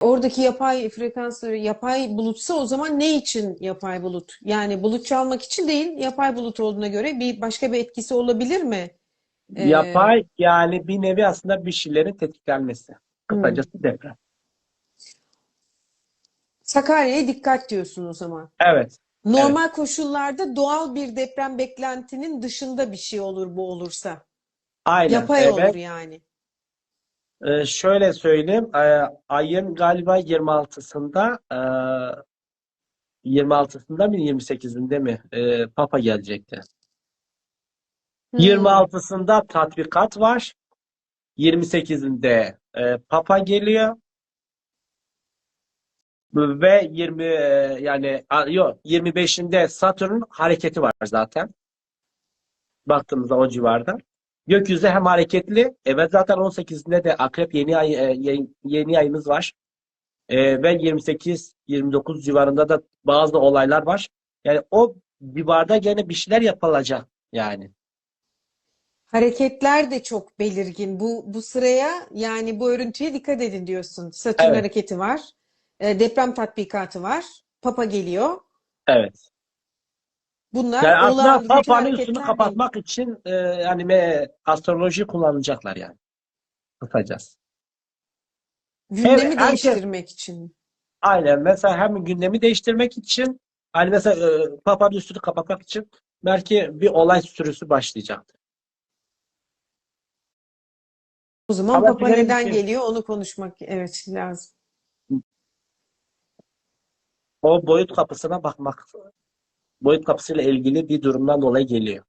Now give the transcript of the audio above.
Oradaki yapay frekansları yapay bulutsa o zaman ne için yapay bulut? Yani bulut çalmak için değil, yapay bulut olduğuna göre bir başka bir etkisi olabilir mi? Ee, Yapay yani bir nevi aslında bir şeylerin tetiklenmesi. Hmm. Kısacası deprem. Sakarya'ya dikkat diyorsun o zaman. Evet. Normal koşullarda doğal bir deprem beklentinin dışında bir şey olur bu olursa. Aynen. Yapay Evet. olur yani. Ee, şöyle söyleyeyim. Ee, ayın galiba 26'sında e, 26'sında mı 28'inde mi e, Papa gelecekti. Hmm. 26'sında tatbikat var. 28'inde e, Papa geliyor. Ve 20 e, yani a, yok 25'inde Satürn hareketi var zaten. Baktığımızda o civarda. Gökyüzü hem hareketli. Evet zaten 18'inde de Akrep yeni ay e, yeni ayımız var. E, ve 28-29 civarında da bazı olaylar var. Yani o civarda gene bir şeyler yapılacak yani. Hareketler de çok belirgin. Bu bu sıraya yani bu örüntüye dikkat edin diyorsun. Satürn Evet. hareketi var. E, deprem tatbikatı var. Papa geliyor. Evet. Bunlar Yani aslında Papa'nın üstünü değil. kapatmak için e, yani astroloji kullanacaklar yani. Kısacası. Gündemi Evet, herkes- değiştirmek için. Aynen. Mesela hem gündemi değiştirmek için hani mesela e, Papa'nın üstünü kapatmak için belki bir olay sürüsü başlayacak. O zaman Ama Papa neden ki- geliyor onu konuşmak evet lazım. O boyut kapısına bakmak boyut kapısıyla ilgili bir durumdan dolayı geliyor.